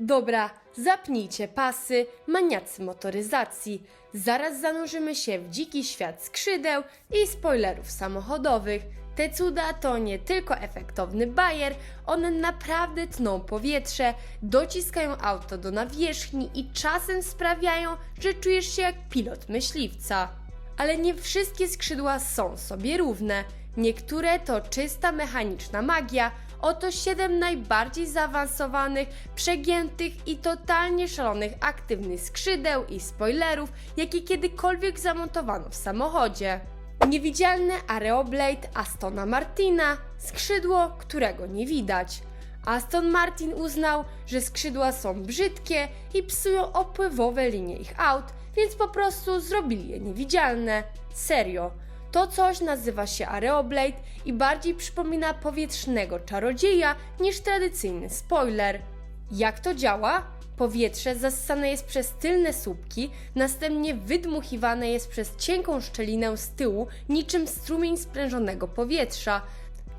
Dobra, zapnijcie pasy, maniacy motoryzacji. Zaraz zanurzymy się w dziki świat skrzydeł i spoilerów samochodowych. Te cuda to nie tylko efektowny bajer, one naprawdę tną powietrze, dociskają auto do nawierzchni i czasem sprawiają, że czujesz się jak pilot myśliwca. Ale nie wszystkie skrzydła są sobie równe. Niektóre to czysta mechaniczna magia. Oto 7 najbardziej zaawansowanych, przegiętych i totalnie szalonych aktywnych skrzydeł i spoilerów, jakie kiedykolwiek zamontowano w samochodzie. Niewidzialne Aeroblade Astona Martina, skrzydło, którego nie widać. Aston Martin uznał, że skrzydła są brzydkie i psują opływowe linie ich aut, więc po prostu zrobili je niewidzialne. Serio. To coś nazywa się Aeroblade i bardziej przypomina powietrznego czarodzieja niż tradycyjny spoiler. Jak to działa? Powietrze zassane jest przez tylne słupki, następnie wydmuchiwane jest przez cienką szczelinę z tyłu, niczym strumień sprężonego powietrza.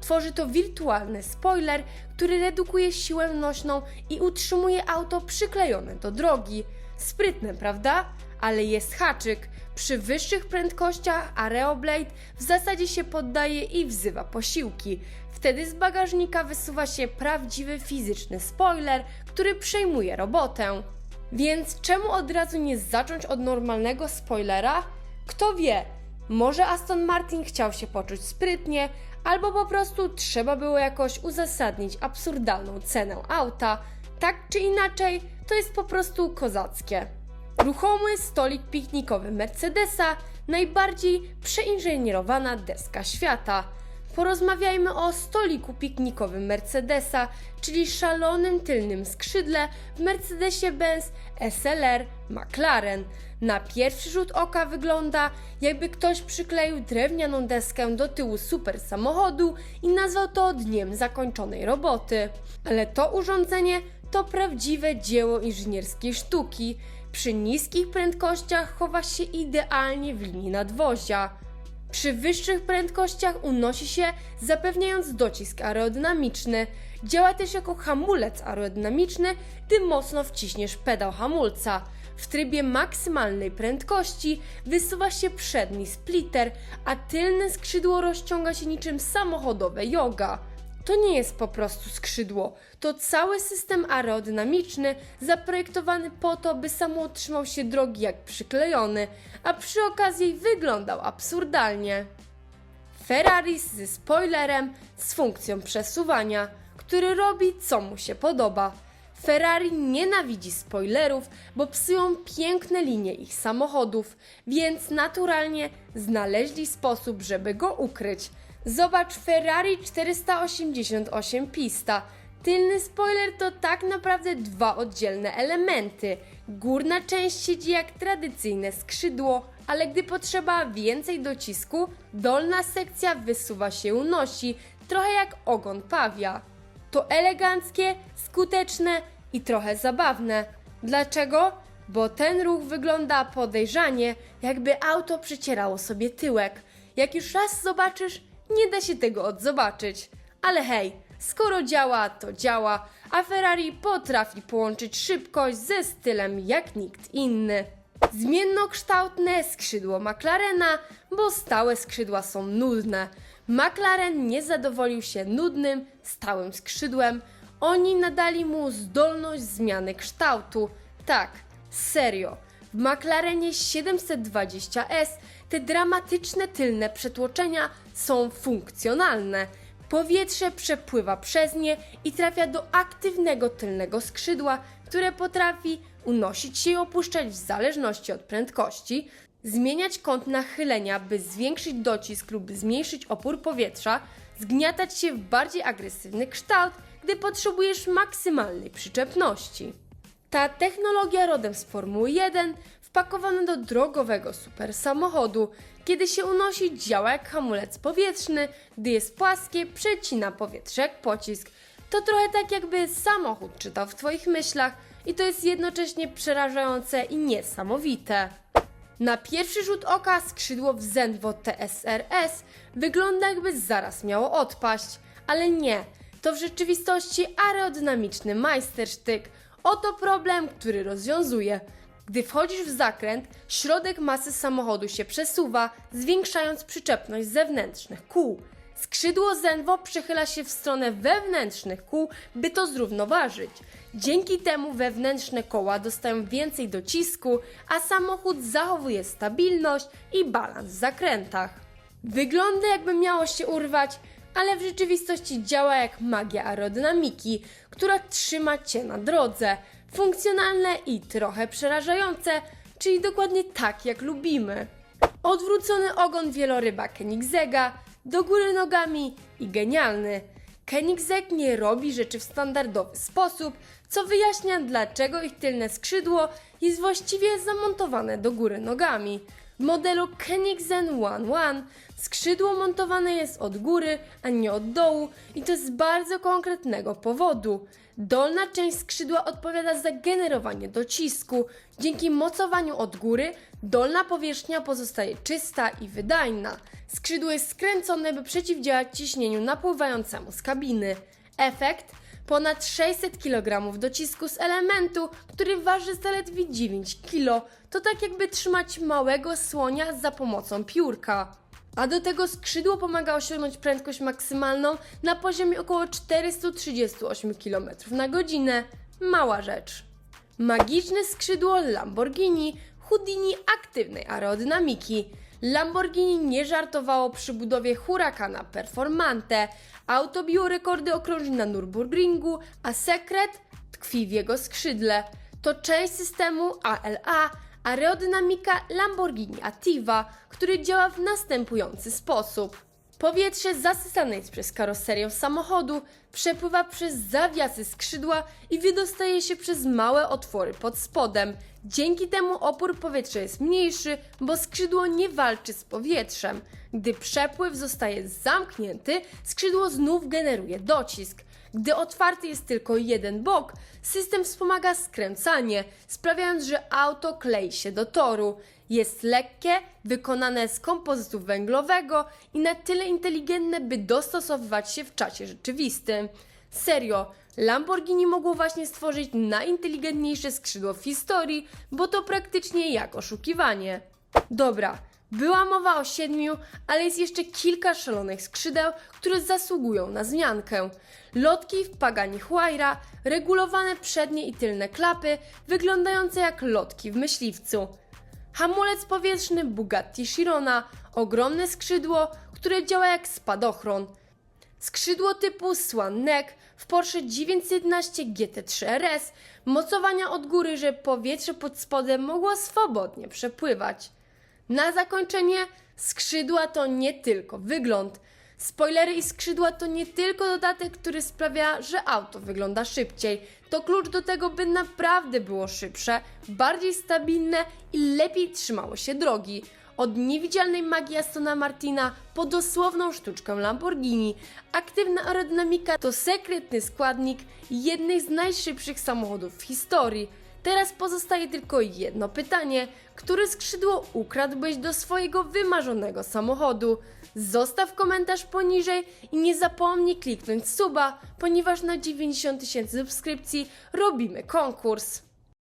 Tworzy to wirtualny spoiler, który redukuje siłę nośną i utrzymuje auto przyklejone do drogi. Sprytne, prawda? Ale jest haczyk. Przy wyższych prędkościach Aeroblade w zasadzie się poddaje i wzywa posiłki. Wtedy z bagażnika wysuwa się prawdziwy fizyczny spoiler, który przejmuje robotę. Więc czemu od razu nie zacząć od normalnego spoilera? Kto wie, może Aston Martin chciał się poczuć sprytnie, albo po prostu trzeba było jakoś uzasadnić absurdalną cenę auta. Tak czy inaczej, to jest po prostu kozackie. Ruchomy stolik piknikowy Mercedesa, najbardziej przeinżynierowana deska świata. Porozmawiajmy o stoliku piknikowym Mercedesa, czyli szalonym tylnym skrzydle w Mercedesie-Benz SLR McLaren. Na pierwszy rzut oka wygląda, jakby ktoś przykleił drewnianą deskę do tyłu super samochodu i nazwał to dniem zakończonej roboty. Ale to urządzenie to prawdziwe dzieło inżynierskiej sztuki. Przy niskich prędkościach chowa się idealnie w linii nadwozia. Przy wyższych prędkościach unosi się, zapewniając docisk aerodynamiczny. Działa też jako hamulec aerodynamiczny, gdy mocno wciśniesz pedał hamulca. W trybie maksymalnej prędkości wysuwa się przedni splitter, a tylne skrzydło rozciąga się niczym samochodowe yoga. To nie jest po prostu skrzydło, to cały system aerodynamiczny zaprojektowany po to, by samochód trzymał się drogi jak przyklejony, a przy okazji wyglądał absurdalnie. Ferrari ze spoilerem z funkcją przesuwania, który robi co mu się podoba. Ferrari nienawidzi spoilerów, bo psują piękne linie ich samochodów, więc naturalnie znaleźli sposób, żeby go ukryć. Zobacz Ferrari 488 Pista. Tylny spoiler to tak naprawdę dwa oddzielne elementy. Górna część siedzi jak tradycyjne skrzydło, ale gdy potrzeba więcej docisku, dolna sekcja wysuwa się unosi, trochę jak ogon pawia. To eleganckie, skuteczne i trochę zabawne. Dlaczego? Bo ten ruch wygląda podejrzanie, jakby auto przecierało sobie tyłek. Jak już raz zobaczysz, nie da się tego odzobaczyć. Ale hej, skoro działa, to działa, a Ferrari potrafi połączyć szybkość ze stylem jak nikt inny. Zmiennokształtne skrzydło McLarena, bo stałe skrzydła są nudne. McLaren nie zadowolił się nudnym, stałym skrzydłem. Oni nadali mu zdolność zmiany kształtu. Tak, serio. W McLarenie 720S te dramatyczne tylne przetłoczenia są funkcjonalne. Powietrze przepływa przez nie i trafia do aktywnego tylnego skrzydła, które potrafi unosić się i opuszczać w zależności od prędkości, zmieniać kąt nachylenia, by zwiększyć docisk lub zmniejszyć opór powietrza, zgniatać się w bardziej agresywny kształt, gdy potrzebujesz maksymalnej przyczepności. Ta technologia rodem z Formuły 1 wpakowana do drogowego super samochodu. Kiedy się unosi, działa jak hamulec powietrzny, gdy jest płaskie, przecina powietrze jak pocisk. To trochę tak jakby samochód czytał w Twoich myślach i to jest jednocześnie przerażające i niesamowite. Na pierwszy rzut oka skrzydło w Zenvo TSRS wygląda jakby zaraz miało odpaść, ale nie. To w rzeczywistości aerodynamiczny majstersztyk. Oto problem, który rozwiązuje. Gdy wchodzisz w zakręt, środek masy samochodu się przesuwa, zwiększając przyczepność zewnętrznych kół. Skrzydło Zenwo przechyla się w stronę wewnętrznych kół, by to zrównoważyć. Dzięki temu wewnętrzne koła dostają więcej docisku, a samochód zachowuje stabilność i balans w zakrętach. Wygląda jakby miało się urwać, ale w rzeczywistości działa jak magia aerodynamiki, która trzyma cię na drodze. Funkcjonalne i trochę przerażające, czyli dokładnie tak jak lubimy. Odwrócony ogon wieloryba Koenigsegga, do góry nogami i genialny. Koenigsegg nie robi rzeczy w standardowy sposób, co wyjaśnia dlaczego ich tylne skrzydło jest właściwie zamontowane do góry nogami. W modelu Koenigsegg One One skrzydło montowane jest od góry, a nie od dołu i to z bardzo konkretnego powodu. Dolna część skrzydła odpowiada za generowanie docisku. Dzięki mocowaniu od góry dolna powierzchnia pozostaje czysta i wydajna. Skrzydło jest skręcone, by przeciwdziałać ciśnieniu napływającemu z kabiny. Efekt? Ponad 600 kg docisku z elementu, który waży zaledwie 9 kg. To tak jakby trzymać małego słonia za pomocą piórka. A do tego skrzydło pomaga osiągnąć prędkość maksymalną na poziomie około 438 km na godzinę. Mała rzecz. Magiczne skrzydło Lamborghini Houdini aktywnej aerodynamiki. Lamborghini nie żartowało przy budowie Huracana Performante. Auto biło rekordy okrążeń na Nürburgringu, a sekret tkwi w jego skrzydle. To część systemu ALA, aerodynamika Lamborghini Attiva, który działa w następujący sposób. Powietrze zasysane jest przez karoserię samochodu, przepływa przez zawiasy skrzydła i wydostaje się przez małe otwory pod spodem. Dzięki temu opór powietrza jest mniejszy, bo skrzydło nie walczy z powietrzem. Gdy przepływ zostaje zamknięty, skrzydło znów generuje docisk. Gdy otwarty jest tylko jeden bok, system wspomaga skręcanie, sprawiając, że auto klei się do toru. Jest lekkie, wykonane z kompozytu węglowego i na tyle inteligentne, by dostosowywać się w czasie rzeczywistym. Serio, Lamborghini mogło właśnie stworzyć najinteligentniejsze skrzydło w historii, bo to praktycznie jak oszukiwanie. Dobra, była mowa o siedmiu, ale jest jeszcze kilka szalonych skrzydeł, które zasługują na zmiankę. Lotki w Pagani Huayra, regulowane przednie i tylne klapy, wyglądające jak lotki w myśliwcu. Hamulec powietrzny Bugatti Chirona, ogromne skrzydło, które działa jak spadochron. Skrzydło typu Swan Neck w Porsche 911 GT3 RS, mocowania od góry, żeby powietrze pod spodem mogło swobodnie przepływać. Na zakończenie, skrzydła to nie tylko wygląd. Spoilery i skrzydła to nie tylko dodatek, który sprawia, że auto wygląda szybciej. To klucz do tego, by naprawdę było szybsze, bardziej stabilne i lepiej trzymało się drogi. Od niewidzialnej magii Astona Martina po dosłowną sztuczkę Lamborghini. Aktywna aerodynamika to sekretny składnik jednych z najszybszych samochodów w historii. Teraz pozostaje tylko jedno pytanie: które skrzydło ukradłbyś do swojego wymarzonego samochodu? Zostaw komentarz poniżej i nie zapomnij kliknąć suba, ponieważ na 90 tysięcy subskrypcji robimy konkurs.